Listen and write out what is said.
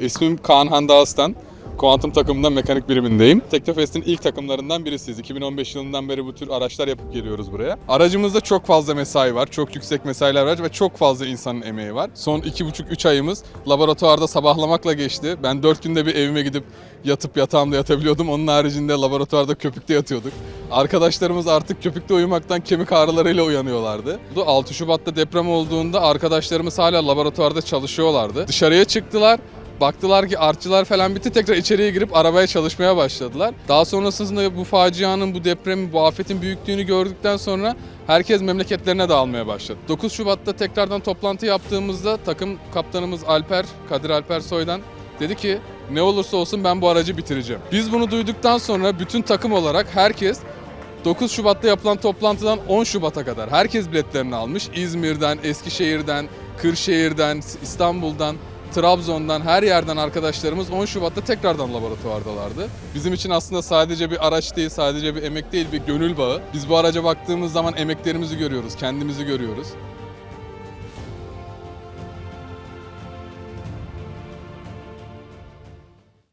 İsmim Kaan Hande Aslan. Kuantum takımında mekanik birimindeyim. Teknofest'in ilk takımlarından birisiyiz. 2015 yılından beri bu tür araçlar yapıp geliyoruz buraya. Aracımızda çok fazla mesai var, çok yüksek mesailer var ve çok fazla insanın emeği var. Son 2,5-3 ayımız laboratuvarda sabahlamakla geçti. Ben 4 günde bir evime gidip yatıp yatağımda yatabiliyordum. Onun haricinde laboratuvarda köpükte yatıyorduk. Arkadaşlarımız artık köpükte uyumaktan kemik ağrılarıyla uyanıyorlardı. Bu 6 Şubat'ta deprem olduğunda arkadaşlarımız hala laboratuvarda çalışıyorlardı. Dışarıya çıktılar. Baktılar ki artçılar falan bitti tekrar içeriye girip arabaya çalışmaya başladılar. Daha sonrasında bu facianın, bu depremin, bu afetin büyüklüğünü gördükten sonra herkes memleketlerine dağılmaya başladı. 9 Şubat'ta tekrardan toplantı yaptığımızda takım kaptanımız Alper, Kadir Alper Soy'dan dedi ki ne olursa olsun ben bu aracı bitireceğim. Biz bunu duyduktan sonra bütün takım olarak herkes 9 Şubat'ta yapılan toplantıdan 10 Şubat'a kadar herkes biletlerini almış. İzmir'den, Eskişehir'den, Kırşehir'den, İstanbul'dan, Trabzon'dan her yerden arkadaşlarımız 10 Şubat'ta tekrardan laboratuvardalardı. Bizim için aslında sadece bir araç değil, sadece bir emek değil, bir gönül bağı. Biz bu araca baktığımız zaman emeklerimizi görüyoruz, kendimizi görüyoruz.